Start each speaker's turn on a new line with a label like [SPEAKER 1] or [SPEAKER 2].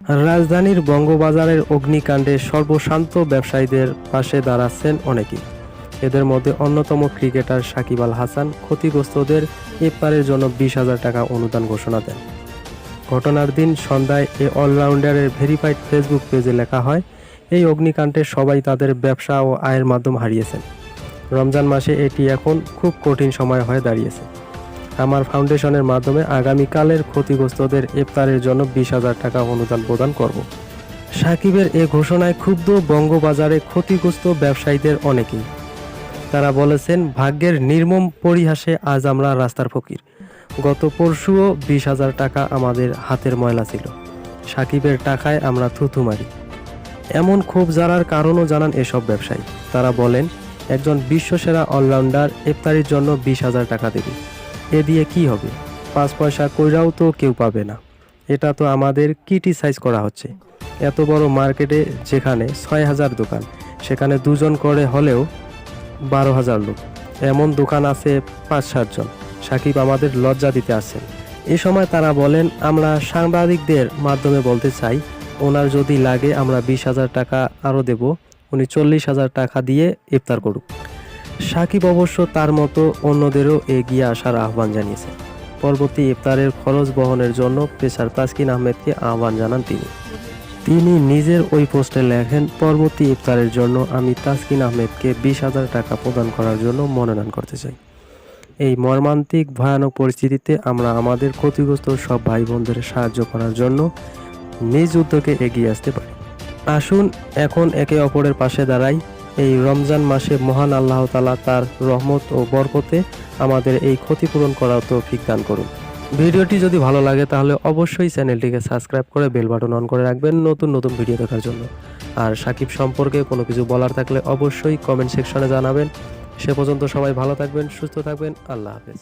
[SPEAKER 1] রাজধানীর বঙ্গবাজারের অগ্নিকাণ্ডে সর্বশান্ত ব্যবসায়ীদের পাশে দাঁড়াচ্ছেন অনেকেই। এদের মধ্যে অন্যতম ক্রিকেটার সাকিব আল হাসান ক্ষতিগ্রস্তদের ইফতারের জন্য বিশ হাজার টাকা অনুদান ঘোষণা দেন। ঘটনার দিন সন্ধ্যায় এ অলরাউন্ডারের ভেরিফাইড ফেসবুক পেজে লেখা হয়, এই অগ্নিকাণ্ডে সবাই তাদের ব্যবসা ও আয়ের মাধ্যম হারিয়েছেন। রমজান মাসে এটি এখন খুব কঠিন সময় হয়ে দাঁড়িয়েছে। আমার ফাউন্ডেশনের মাধ্যমে আগামীকালের ক্ষতিগ্রস্তদের ইফতারের জন্য বিশ হাজার টাকা অনুদান প্রদান করব। সাকিবের এ ঘোষণায় ক্ষুব্ধ বঙ্গবাজারে ক্ষতিগ্রস্ত ব্যবসায়ীদের অনেকেই। তারা বলেছেন, ভাগ্যের নির্মম পরিহাসে আজ আমরা রাস্তার ফকির। গত পরশুও বিশ হাজার টাকা আমাদের হাতের ময়লা ছিল। সাকিবের টাকায় আমরা থুথু মারি। এমন ক্ষোভ জানার কারণও জানান এসব ব্যবসায়ী। তারা বলেন, একজন বিশ্বসেরা অলরাউন্ডার ইফতারির জন্য বিশ হাজার টাকা দেবে। এ দিয়ে কি হবে? পাঁচ পয়সা কইরাও তো কেউ পাবে না। এটা তো আমাদের ক্রিটিসাইজ করা হচ্ছে। এত বড় মার্কেটে যেখানে ছয় হাজার দোকান, সেখানে দুজন করে হলেও বারো হাজার লোক। এমন দোকান আছে পাঁচ সাতজন সাকিব আমাদের লজ্জা দিতে আসছেন। এ সময় তারা বলেন, আমরা সাংবাদিকদের মাধ্যমে বলতে চাই, ওনার যদি লাগে আমরা বিশ হাজার টাকা আরও দেব। উনি চল্লিশ হাজার টাকা দিয়ে ইফতার করুক। সাকিব অবশ্য তার মতো অন্যদেরও এগিয়ে আসার আহ্বান জানিয়েছে পরবর্তী ইফতারের খরচ বহনের জন্য পেশার তাসকিন আহমেদকে আহ্বান জানান তিনি। তিনি নিজের ওই পোস্টে লেখেন, পরবর্তী ইফতারের জন্য আমি তাসকিন আহমেদকে বিশ হাজার টাকা প্রদান করার জন্য মনোনয়ন করতে চাই। এই মর্মান্তিক, ভয়ানক পরিস্থিতিতে আমরা আমাদের ক্ষতিগ্রস্ত সব ভাই বোনদের সাহায্য করার জন্য নিজ উদ্যোগে এগিয়ে আসতে পারি। আসুন, এখন একে অপরের পাশে দাঁড়াই। এই রমজান মাসে মহান আল্লাহ তালা তার রহমত ও বরকতে আমাদের এই ক্ষতিপূরণ করার তৌফিক দান করুন। ভিডিওটি যদি ভালো লাগে তাহলে অবশ্যই চ্যানেলটিকে সাবস্ক্রাইব করে বেল বাটন অন করে রাখবেন নতুন নতুন ভিডিও দেখার জন্য। আর সাকিব সম্পর্কে কোনো কিছু বলার থাকলে অবশ্যই কমেন্ট সেকশনে জানাবেন। সে পর্যন্ত সবাই ভালো থাকবেন, সুস্থ থাকবেন, আল্লাহ হাফেজ।